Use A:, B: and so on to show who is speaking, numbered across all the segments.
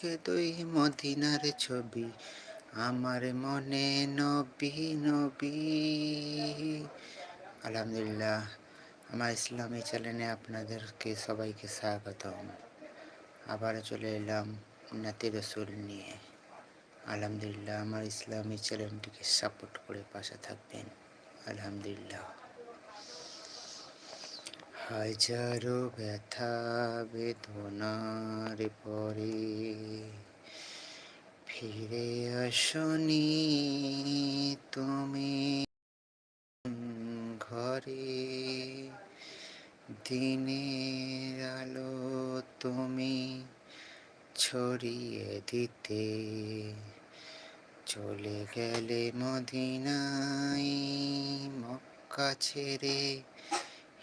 A: চোখে দুই মদিনার ছবি, আমার মনে নবী নবী। আলহামদুলিল্লাহ, আমার ইসলামী চ্যানেলে আপনাদেরকে সবাইকে স্বাগতম। আবার চলে এলাম নাতি রসুল নিয়ে। আলহামদুলিল্লাহ, আমার ইসলামী চ্যানেলটিকে সাপোর্ট করে পাশে থাকবেন। আলহামদুলিল্লাহ। হাজারো ব্যথা বেদনার পরে। ফিরে আসনি তুমি ঘরে। দিনের আলো তুমি ছড়িয়ে দিতে। চলে গেলে মদিনাই মক্কা ছেড়ে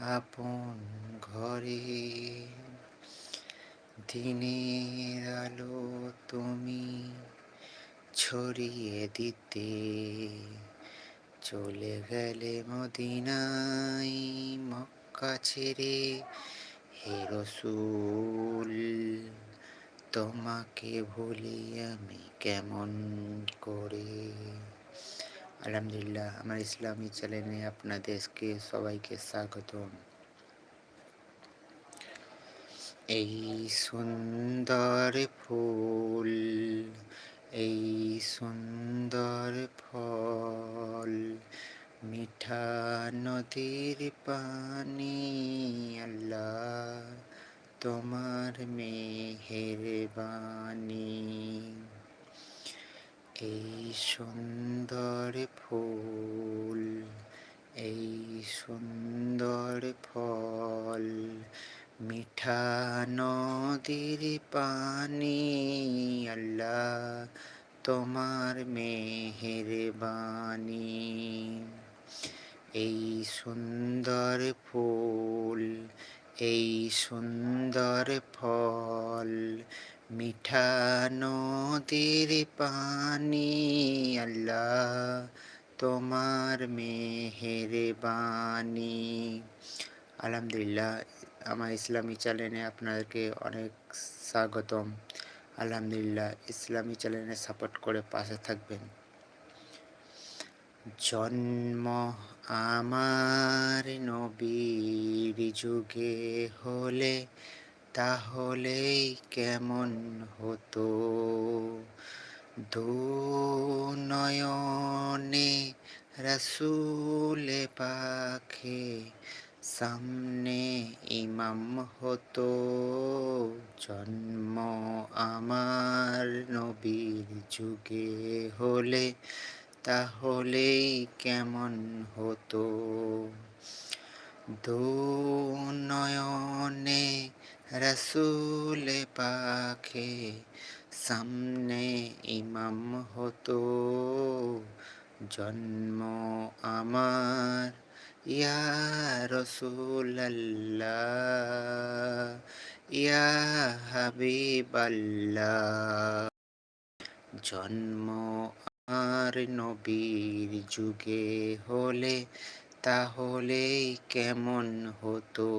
A: আপন ঘরে। দিনের আলো তুমি ছড়িয়ে দিতে চলে গেলে মদিনাই মক্কা ছেড়ে হে রসুল, তোমাকে ভুলি আমি কেমন করে? আলহামদুলিল্লাহ, আমার ইসলামী চ্যানেলে আপনাদেরকে সবাইকে স্বাগতম। এই সুন্দর ফুল, এই সুন্দর ফল, মিঠা নদীর পানি, আল্লাহ তোমার মেহের বাণী এই সুন্দর ফুল, এই সুন্দর ফল, মিঠা নদীর পানি, আল্লাহ তোমার মেহেরবানি। এই সুন্দর ফুল, এই সুন্দর ফল মিঠা নদীর পানি, আল্লাহ তোমার মেহেরবানি। আলহামদুলিল্লাহ, আমার ইসলামী চ্যানেলে আপনাদেরকে অনেক স্বাগতম। আলহামদুলিল্লাহ, ইসলামী চ্যানেলে সাপোর্ট করে পাশে থাকবেন। জন্ম আমার নবীর যুগে হলে তাহলেই কেমন হতো? দু নয়নে রসুলে পাখে সামনে ইমাম হতো। জন্ম আমার নবীর যুগে হলে তাহলেই কেমন হতো? দু নয়নে রসুলে পাখে সামনে ইমাম হতো। জন্ম আমার, ইয়া রসুল্লাহ ইয়া হাবিবাল্লাহ। জন্ম আর নবীর যুগে হলে তাহলে কেমন হতো?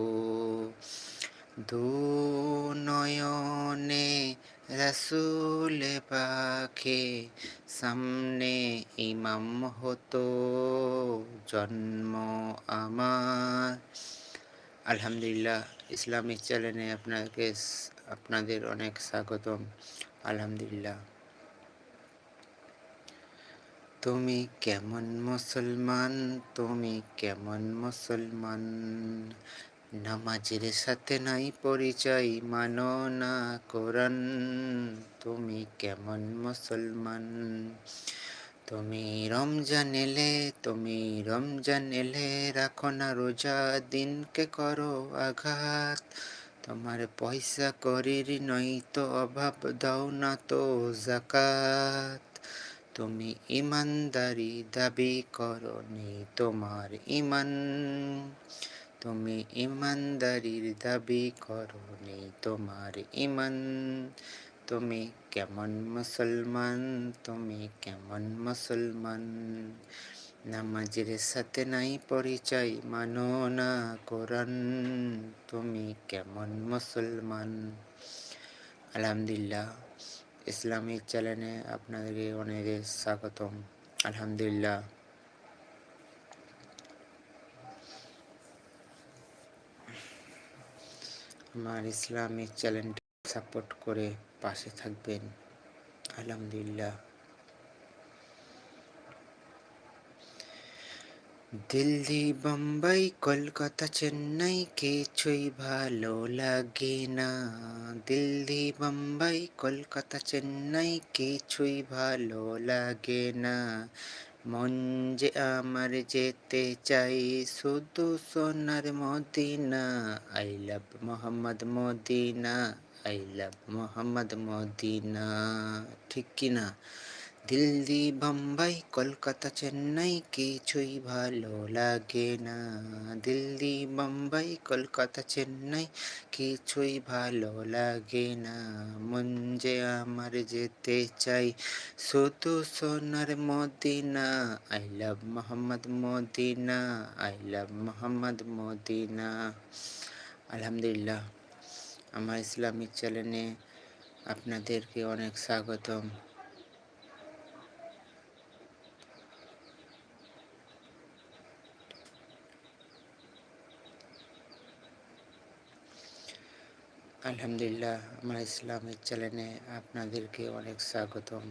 A: দু নয়নে রসুল পাখে সামনে ইমাম হতো জন্ম আমার। আলহামদুলিল্লাহ, ইসলামিক চ্যানেলে আপনাকে আপনাদের অনেক স্বাগতম। আলহামদুলিল্লাহ। তুমি কেমন মুসলমান? তুমি কেমন মুসলমান? নামাজের সাথে নাই পরিচয়, মানো না কোরআন। তুমি কেমন মুসলমান? তুমি রমজান এলে, তুমি রমজান এলে রাখো না রোজা, দিনকে করো আঘাত। তোমার পয়সা করির নই তো অভাব, দাও না তো জাকাত তুমি ইমানদারি দাবি করো নেই তোমার ইমান। তুমি ইমানদারির দাবি করো নেই তোমার ইমান। তুমি কেমন মুসলমান, তুমি কেমন মুসলমান। নামাজের সাথে নাই পরিচয়, মানো না কোরআন। তুমি কেমন মুসলমান। আলহামদুলিল্লাহ, ইসলামিক চ্যানেলে আপনাদেরকে অনেক স্বাগতম। আলহামদুলিল্লাহ। আমার ইসলামিক চ্যানেলটি সাপোর্ট করে পাশে থাকবেন। আলহামদুলিল্লাহ। দিল্লি, বোম্বাই, কলকাতা, চেন্নাই, কিছুই ভালো লাগে না। দিল্লি, বোম্বাই, কলকাতা, চেন্নাই, কিছুই ভালো লাগে না। মন যে আমার যেতে চাই। শুধু সোনার Medina I love Muhammad Medina I love Muhammad Medina. ঠিক কিনা? দিল্লি বম্বাই কলকাতা চেন্নাই কিছুই ভালো লাগে না দিল্লি বোম্বাই কলকাতা চেন্নাই কিছুই ভালো লাগে না মন যে আমার যেতে চাই শুধু সোনার Medina I love Muhammad Medina I love Muhammad Medina আলহামদুলিল্লাহ আমার ইসলামিক চ্যানেলে আপনাদেরকে অনেক স্বাগতম। আলহামদুলিল্লাহ আমার ইসলামের চ্যানেলে আপনাদেরকে অনেক স্বাগতম।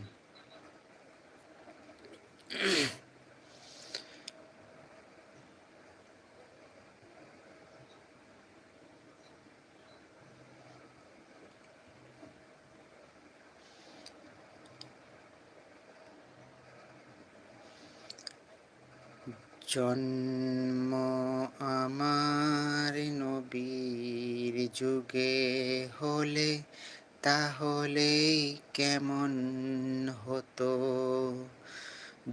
A: জন্ম আমার নবীর যুগে হলে তাহলে কেমন হতো?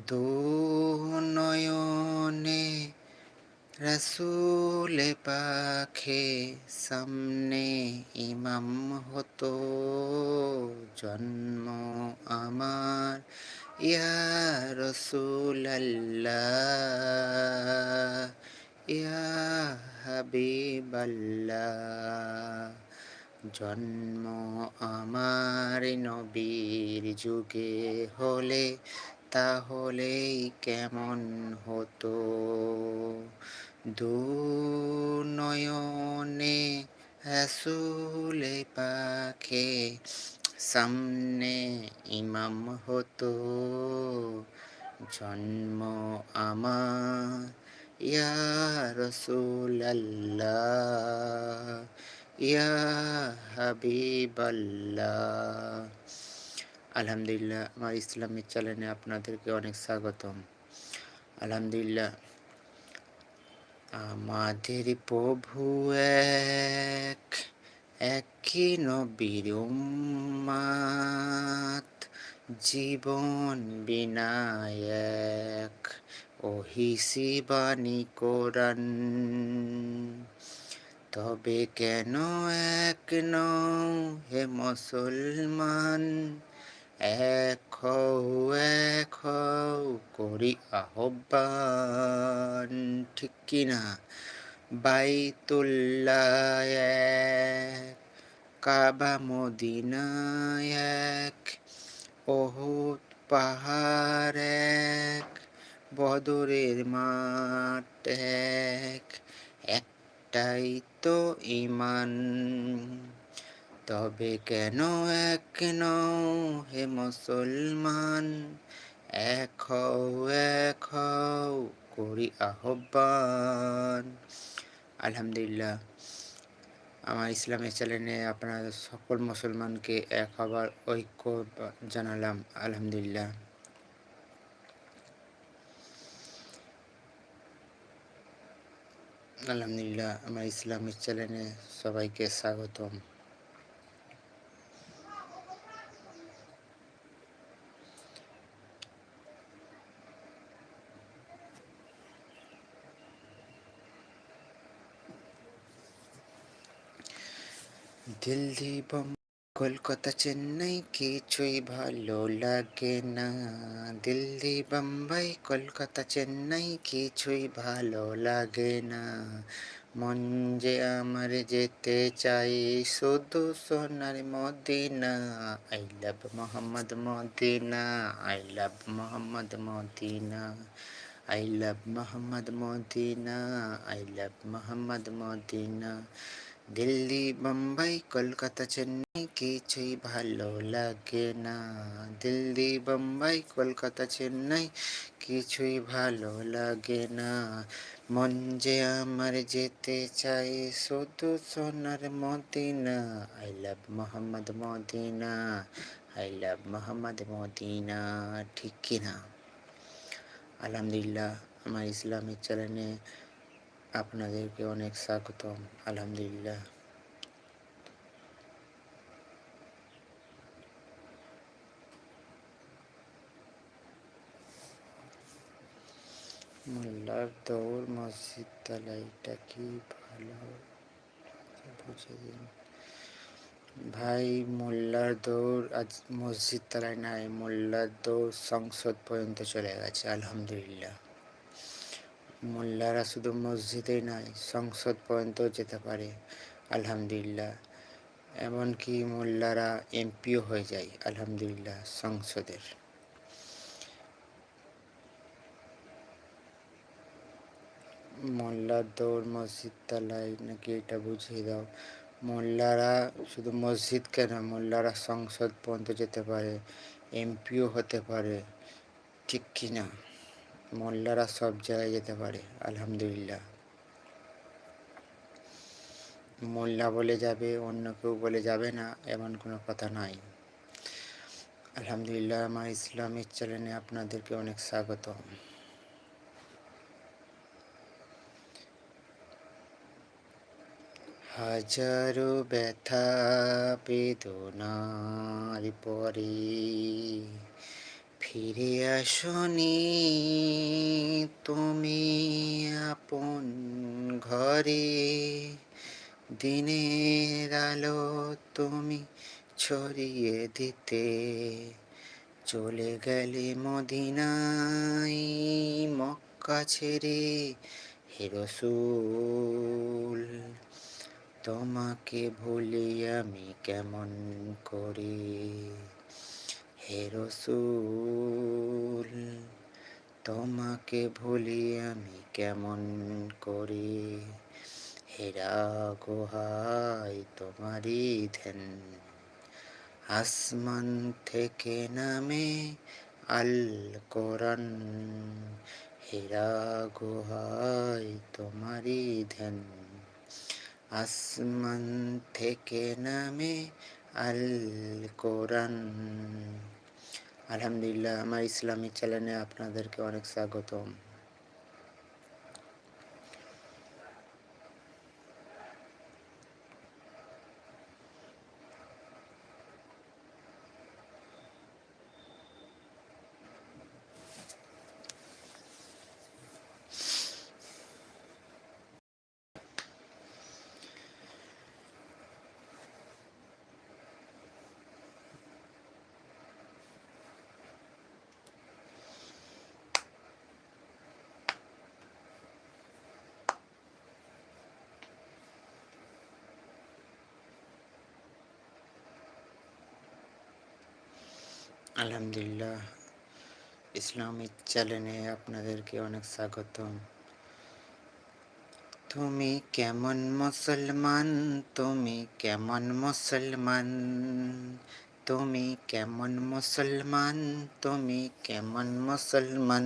A: দু নয়নে রসুলে পাখে সামনে ইমাম হতো। জন্ম আমার, ইয়া রসুলাল্লাহ, ইয়া হাবিবাল্লাহ জন্ম আমার নবীর যুগে হলে তাহলেই কেমন হতো? দু নয়নে হাসুলে পাখে সামনে ইমাম হতো। জন্ম আমার ইয়া রসুলাল্লাহ ইয়া হাবিবাল্লাহ আলহামদুলিল্লাহ, আমার ইসলামিক চ্যানেলে আপনাদেরকে অনেক স্বাগতম। আলহামদুলিল্লাহ, আমাদের প্রভু এক, একই নবীর জীবন বিনায়ক। ওহিসি বাণী কোরআন তবে কেন এক নও হে মুসলমান? এক এক করি আহ্বান। ঠিক কিনা বাইতুল্লাহ এক, কাবা মদিনায় এক বহুত পাহাড় এক বদরের মাঠ এক, একটাই তো ইমান তবে কেন এক নও হে মুসলমান? এক হও এক হও করি আহ্বান। আলহামদুলিল্লাহ, আমার ইসলামের চ্যানেলে আপনার সকল মুসলমানকে এক হবার ঐক্য জানালাম। আলহামদুলিল্লাহ। আলহামদুলিল্লাহ আমার ইসলামিক চ্যানেলে সবাইকে স্বাগতম। দিল্লি বম কলকাতা চেন্নাই কিছুই ভালো লাগে না দিল্লি বোম্বাই কলকাতা চেন্নাই কিছুই ভালো লাগে না মন যে আমার যেতে চাই শুধু সোনার Medina I love Muhammad Medina I love Muhammad Medina I love Muhammad Medina I love Muhammad Medina Delhi Bombay Kolkata Chennai কিছুই ভালো লাগে না দিল্লি বোম্বাই কলকাতা চেন্নাই কিছুই ভালো লাগে না মন যে আমার যেতে চাই শুধু সোনার Medina I love Muhammad Medina I love Muhammad Medina ঠিক কিনা আলহামদুলিল্লাহ আমার ইসলামিক চ্যানেলে আপনাদেরকে অনেক স্বাগতম, আলহামদুলিল্লাহ। মোল্লার দৌড় মসজিদ তালাইটা কি ভালো বুঝে দিন। ভাই, মোল্লার দৌড় আজ মসজিদ তালায় নাই, মোল্লার দৌড় সংসদ পর্যন্ত চলে গেছে, আলহামদুলিল্লাহ। মোল্লারা শুধু মসজিদেই নয়, সংসদ পর্যন্ত যেতে পারে, আলহামদুলিল্লাহ। এমনকি মোল্লারা এমপিও হয়ে যায়, আলহামদুলিল্লাহ, সংসদের। মোল্লার দৌড় মসজিদ তালাই নাকি এটা বুঝিয়ে দাও। মোল্লারা শুধু মসজিদ কেন, মোল্লারা সংসদ পর্যন্ত যেতে পারে, এমপিও হতে পারে, ঠিক কিনা? মোল্লারা সব জায়গায় যেতে পারে, আলহামদুলিল্লাহ। মোল্লা বলে যাবে, অন্য কেউ বলে যাবে না, এমন কোনো কথা নাই। আলহামদুলিল্লাহ, আমার ইসলামিক চ্যানেলে আপনাদেরকে অনেক স্বাগত হাজারো ব্যথা বেদনার পরে। ফিরে আসনি তুমি আপন ঘরে। দিনের আলো তুমি ছড়িয়ে দিতে চলে গেলে মদিনাই মক্কা ছেড়ে হেরসুল তোমাকে ভুলি আমি কেমন করে? হে রসুল তোমাকে ভুলি আমি কেমন করি? হেরা গোহাই তোমারই ধ্যান। আসমান থেকে নামে আল কোরআন। হেরা গোহাই তোমারই ধ্যান। আসমান থেকে নামে আল কোরআন। আলহামদুলিল্লাহ আমার ইসলামী চ্যানেলে আপনাদেরকে অনেক স্বাগতম। আলহামদুলিল্লাহ। ইসলামিক চ্যানেলে আপনাদেরকে অনেক স্বাগতম। তুমি কেমন মুসলমান? তুমি কেমন মুসলমান? তুমি কেমন মুসলমান? তুমি কেমন মুসলমান?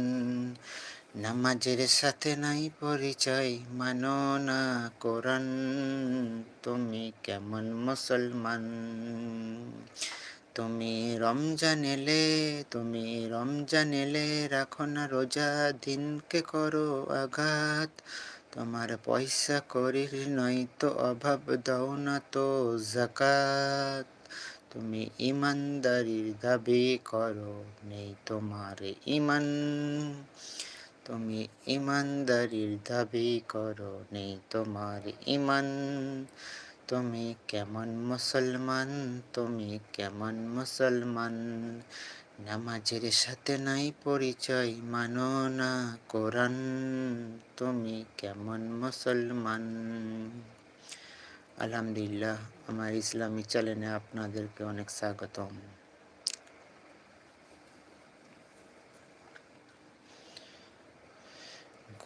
A: নামাজের সাথে নাই পরিচয়, মানো না কোরআন। তুমি কেমন মুসলমান? তুমি রমজান এলে, তুমি রমজান এলে রাখো না রোজা, দিনকে করো আঘাত। তোমার পয়সা করির নয়তো অভাব, দাও না তো জাকাত তুমি ইমানদারির দাবি করো, নেই তোমার ইমান। তুমি ইমানদারির দাবি করো, নেই তোমার ইমান। তুমি কেমন মুসলমান, তুমি কেমন মুসলমান? নামাজের সাথে নাই পরিচয়, মানো না কোরআন। তুমি কেমন মুসলমান? আলহামদুলিল্লাহ, আমার ইসলামী চ্যানেলে আপনাদেরকে অনেক স্বাগতম।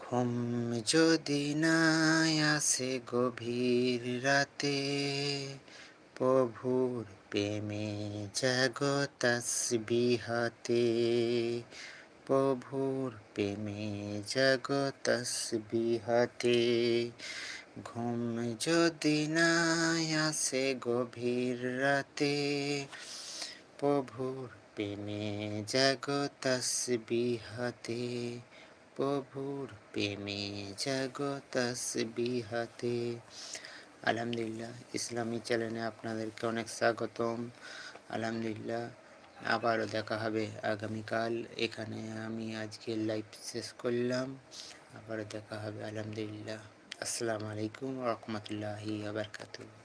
A: ঘুম যদি না আসে গভীর রাতে, প্রভুর প্রেমে জাগো তসবিহাতে। প্রভুর প্রেমে জাগো তসবিহাতে। ঘুম যদি না আসে গভীর রাতে, প্রভুর প্রেমে জাগো তসবিহাতে। প্রভুর প্রেমে জাগো বিহাতে আলহামদুলিল্লাহ, ইসলামী চ্যানেলে আপনাদেরকে অনেক স্বাগতম। আলহামদুলিল্লাহ, আবারও দেখা হবে আগামীকাল। এখানে আমি আজকে লাইভ শেষ করলাম। আবারও দেখা হবে, আলহামদুলিল্লাহ। আসসালামু আলাইকুম রহমতুল্লাহি আবরকাতুহ